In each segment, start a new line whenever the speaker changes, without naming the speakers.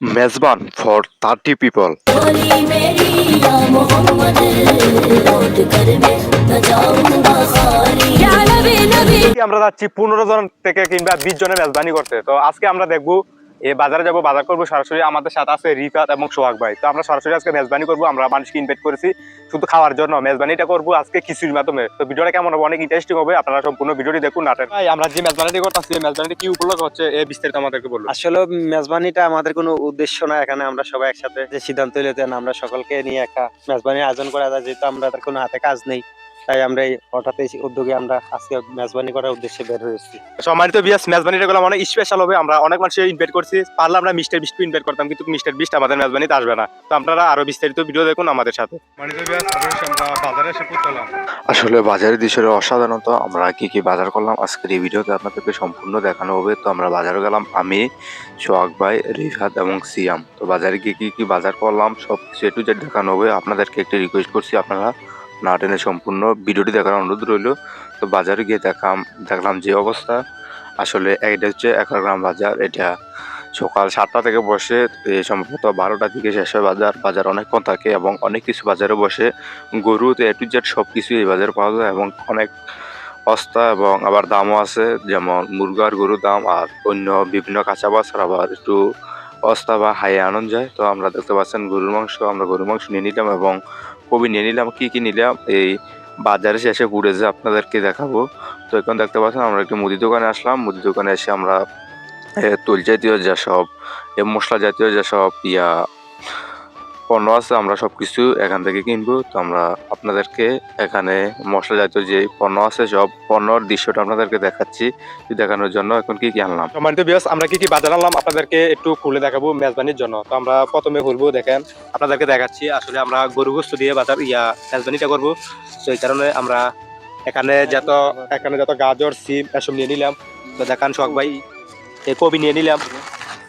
Mezban for thirty people
আমরা যাচ্ছি পনেরো জন থেকে কিংবা বিশ জনের মেজবানি করতে। তো আজকে আমরা দেখব এই বাজারে যাব বাজার করব সরাসরি আমাদের সাথে আছে রিফাত এবং সোহাগ ভাই। তো আমরা সরাসরি আজকে মেজবানি করব আমরা মানুষকে ইনভাইট করেছি শুধু খাওয়ার জন্য। মেজবানিটা করব আজকে খিচুড়ির মাধ্যমে। তো ভিডিওটা কেমন হবে? অনেক ইন্টারেস্টিং হবে। আপনারা সম্পূর্ণ ভিডিওটি দেখুন নাটেন ভাই আমরা যে মেজবানিটি করতেছি এই মেজবানিটি কি উপলক্ষ হচ্ছে এই বিস্তারিত আমাদেরকে বলুন।
আসলে মেজবানিটা আমাদের কোনো উদ্দেশ্য না। এখানে আমরা সবাই একসাথে যে সিদ্ধান্ত নিতেন আমরা সকলকে নিয়ে একটা মেজবানির আয়োজন করা যায়। যেহেতু আমরা তার কোনো হাতে কাজ নেই তাই আমরা এই হঠাৎ এই উদ্যোগে আমরা আজকে মেজবানি করার উদ্দেশ্যে বের হয়েছি।
সম্মানিত বিয়াস মেজবানিটা করলাম অনেক স্পেশাল হবে। আমরা অনেক মানুষের ইনভাইট করছি। পারলে আমরা মিস্টার বিস্ট ইনভাইট করতাম কিন্তু মিস্টার বিস্ট আমাদের মেজবানিতে আসবে না। তো আপনারা আরও বিস্তারিত ভিডিও দেখুন আমাদের সাথে।
আসলে বাজারের দৃশ্যের অসাধারণত আমরা কি কি বাজার করলাম আজকের এই ভিডিওতে আপনাদেরকে সম্পূর্ণ দেখানো হবে। তো আমরা বাজারে গেলাম আমি সোহাগ ভাই রিফাত এবং সিয়াম। তো বাজারে গিয়ে কি কি বাজার করলাম সব কিছু একটু যে দেখানো হবে। আপনাদেরকে একটা রিকোয়েস্ট করছি আপনারা না টেনে সম্পূর্ণ ভিডিওটি দেখার অনুরোধ রইল। তো বাজারে গিয়ে দেখাম, দেখলাম যে অবস্থা। আসলে এটা হচ্ছে একাগ্রাম বাজার। এটা সকাল সাতটা থেকে বসে সম্ভবত বারোটা থেকে শেষ হয় বাজার। বাজার অনেকক্ষণ থাকে এবং অনেক কিছু বাজারে বসে। গরু তো এ টু জেড সব কিছু এই বাজারে পাওয়া যায় এবং অনেক সস্তা এবং আবার দামও আছে। যেমন মুরগার গরুর দাম আর অন্য বিভিন্ন কাঁচা বাজার, আবার একটু সস্তা বা হাই আনন্দ যায়। তো আমরা দেখতে পাচ্ছেন গরুর মাংস, আমরা গরুর মাংস নিয়ে নিলাম এবং কবি নিয়ে নিলাম। কী কী নিলাম এই বাজারে এসে শেষে ঘুরেছে আপনাদেরকে দেখাবো। তো এখন দেখতে পাচ্ছেন আমরা একটি মুদি দোকানে আসলাম। মুদি দোকানে এসে আমরা তৈল জাতীয় যেসব মশলা জাতীয় যেসব ইয়া পণ্য আছে, আমরা সব কিছু এখান থেকে কিনবো। তো আমরা আপনাদেরকে এখানে মশলা জাতীয় যে পণ্য আছে, সব পণ্যর দৃশ্যটা আপনাদেরকে দেখাচ্ছি দেখানোর জন্য। এখন কি কি আনলাম?
সম্মানিত বিয়াস আমরা কি কি বাজার আনলাম আপনাদেরকে একটু খুলে দেখাবো মেজবানির জন্য। তো আমরা প্রথমে খুলবো, দেখেন, আপনাদেরকে দেখাচ্ছি। আসলে আমরা গরু গোস্ত দিয়ে বাজার, ইয়া, মেজবানিটা করব। তো এই কারণে আমরা এখানে যত এখানে যত গাজর, সিম, এসব নিয়ে নিলাম। তো দেখান, শখ ভাই কবি নিয়ে নিলাম।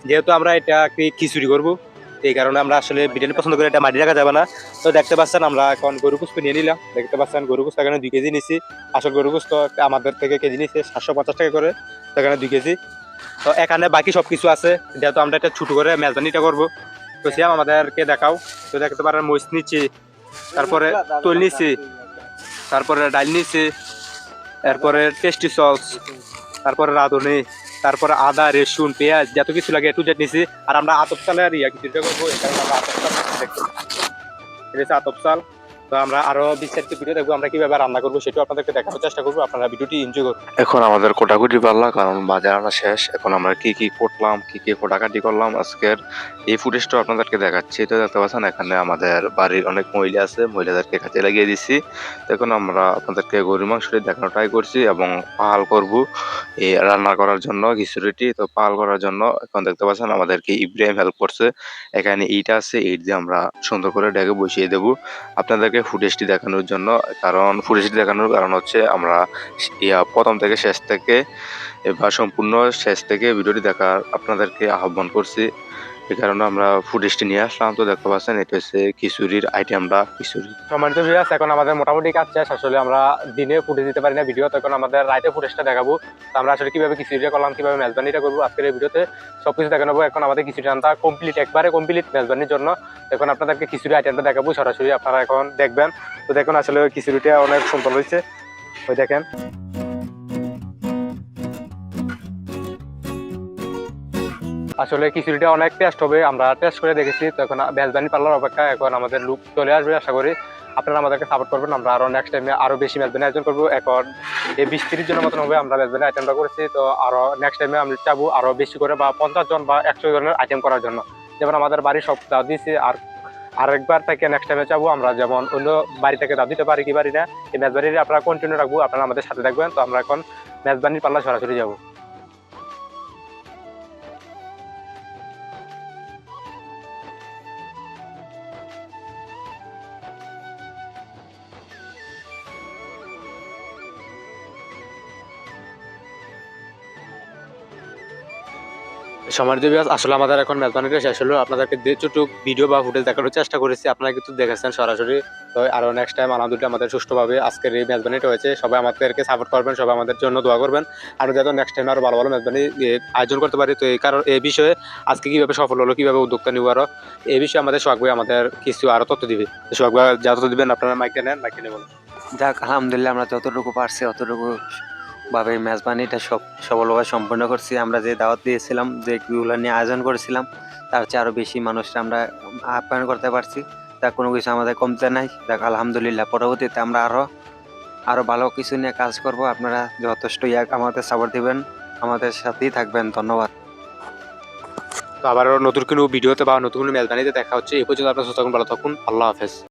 যেহেতু আমরা এটা খিচুড়ি করব এই কারণে আমরা আসলে বিরিয়ানি পছন্দ করে, এটা মাটি রাখা যাবে না। তো দেখতে পাচ্ছেন আমরা এখন গরু কুস্ত নিয়ে নিলাম। দেখতে পাচ্ছেন গরু কুস্ত এখানে দুই কেজি নিছি। আসল গরু কুস্ত আমাদের থেকে কেজি নিচ্ছে সাতশো পঞ্চাশ টাকা করে, তো এখানে দুই কেজি। তো এখানে বাকি সব কিছু আছে, যেহেতু আমরা এটা ছোট করে মেজবানিটা করব। তো সিয়াম, আমাদেরকে দেখাও। তো দেখতে পারেন মরিচ নিচ্ছি, তারপরে তৈল নিচ্ছি, তারপরে ডাল নিচ্ছি, এরপরে টেস্টি সস, তারপরে রাঁধুনি। তারপরে আদা, রসুন, পেঁয়াজ, যত কিছু লাগে একটু জেট নিছি। আর আমরা আতপ আর ইয়া কিছু আতপ চাল দেখছি আতপ চাল। তো আমরা আরও বিস্তারিত ভিডিও দেখব, আমরা কীভাবে রান্না করব সেটাও আপনাদেরকে দেখানোর চেষ্টা করব, আপনারা ভিডিওটি এনজয় করুন।
এখন আমাদের কোটাকুটি পারলা কারণ বাজার আনা শেষ। এখন আমরা কি কি করলাম, কি কি কোটাকাটি করলাম, আজকের এই ফুটেজটা আপনাদেরকে দেখাচ্ছি। তো দেখতে পাচ্ছেন, এখানে আমাদের বাড়ির অনেক মহিলা আছে, মহিলাদেরকে কাজে লাগিয়ে দিছি। এখন আমরা আপনাদেরকে গরুর মাংসটি দেখানো ট্রাই করছি এবং পাহাল করব এই রান্না করার জন্য, খিচুড়িটি। তো পাহাল করার জন্য এখন দেখতে পাচ্ছেন, আমাদেরকে ইব্রাহিম হেল্প করছে। এখানে ইট আছে, ইট দিয়ে আমরা সুন্দর করে ডেকে বসিয়ে দেবো। আপনাদেরকে ফুটেজটি দেখানোর জন্য, কারণ ফুটেজটি দেখানোর কারণ হচ্ছে আমরা ইয়া প্রথম থেকে শেষ থেকে বা সম্পূর্ণ শেষ থেকে ভিডিওটি দেখার আপনাদেরকে আহ্বান করছি। এই কারণে আমরা ফুটেজটি নিয়ে আসলাম। তো দেখতে পাচ্ছেন, এটা হচ্ছে খিচুড়ির আইটেমটা খিচুড়ি।
সম্মানিত ভিউয়ার্স এখন আমাদের মোটামুটি কাজ শেষ। আসলে আমরা দিনে ফুটেজ দিতে পারি না ভিডিও তখন আমাদের রাইতে ফুটেজটা দেখাবো। তো আমরা আসলে কীভাবে খিচুড়িটা করলাম, কীভাবে মেজবানিটা করব আজকের এই ভিডিওতে সব কিছু দেখানো হবে। এখন আমাদের খিচুড়ি রান্না কমপ্লিট একবারে কমপ্লিট মেজবানির জন্য। এখন আপনাদেরকে খিচুড়ি আইটেমটা দেখাবো, সরাসরি আপনারা এখন দেখবেন। তো দেখুন, আসলে খিচুড়িটা অনেক সুন্দর হয়েছে। ওই দেখেন। আসলে খিচুড়িটা অনেক টেস্ট হবে, আমরা টেস্ট করে দেখেছি, তো এখন মেজবানি পার্লার অপেক্ষা, এখন আমাদের লুক চলে আসবে আশা করি। আপনারা আমাদেরকে সাপোর্ট করবেন, আমরা আরও নেক্সট টাইমে আরও বেশি মেজবানি আয়োজন করব। এখন এই বিশ তিরিশ জনের মতন হবে আমরা মেজবানি আইটেমটা করেছি, তো আরও নেক্সট টাইমে আমরা চাবো আরও বেশি করে বা পঞ্চাশ জন বা একশো জনের আইটেম করার জন্য। যেমন আমাদের বাড়ি সব দাও দিয়েছি, আর আরেকবার থেকে নেক্সট টাইমে চাবো, আমরা যেমন অন্য বাড়ি থেকে দাও দিতে পারি কি পারি না, এই মেজবানির আপনারা কন্টিনিউ রাখব, আপনারা আমাদের সাথে থাকবেন, তো আমরা এখন মেজবানির পাল্লা সরাসরি যাব। সমাজ দেবী আসলে আমাদের এখন মেজবানিটা শেষ হলো। আপনাদেরকে যেটুকু ভিডিও বা ফুটেজ দেখানোর চেষ্টা করেছি, আপনারা কিন্তু দেখেছেন সরাসরি। তো আরও নেক্সট টাইম আলহামদুলিল্লাহ আমাদের সুষ্ঠুভাবে আজকের এই মেজবানিটা হয়েছে। সবাই আমাদেরকে সাপোর্ট করবেন, সবাই আমাদের জন্য দোয়া করবেন। আর যাতে নেক্সট টাইম আরও ভালো ভালো মেজবানি আয়োজন করতে পারি, তো এই কারণ এই বিষয়ে আজকে কীভাবে সফল হলো, কীভাবে উদ্যোক্তা নিব আরও, এই বিষয়ে আমাদের সোহাগ আমাদের কিছু আরও তথ্য দিবে। সোহাগ ভাই, যা তথ্য দিবেন আপনারা মাইকে নেন মাইকে নেবেন
যাক, আলহামদুলিল্লাহ আমরা যতটুকু পারছি, অতটুকু ভাবে মেজবানিটা সব সফলভাবে সম্পন্ন করছি। আমরা যে দাওয়াত দিয়েছিলাম, যে এগুলো নিয়ে আয়োজন করেছিলাম, তার চেয়ে আরও বেশি মানুষরা আমরা আপ্যায়ন করতে পারছি। তা কোনো কিছু আমাদের কমতে নাই। যাক আলহামদুলিল্লাহ, পরবর্তীতে আমরা আরও আরও ভালো কিছু নিয়ে কাজ করব। আপনারা যথেষ্ট ইয়া আমাদের সাপোর্ট দিবেন। আমাদের সাথেই থাকবেন। ধন্যবাদ।
তো আবারও নতুন কোনো ভিডিওতে বা নতুন কোনো মেজবানিতে দেখা হচ্ছে। এই পর্যন্ত আপনার সুস্থ ভালো থাকুন। আল্লাহ হাফেজ।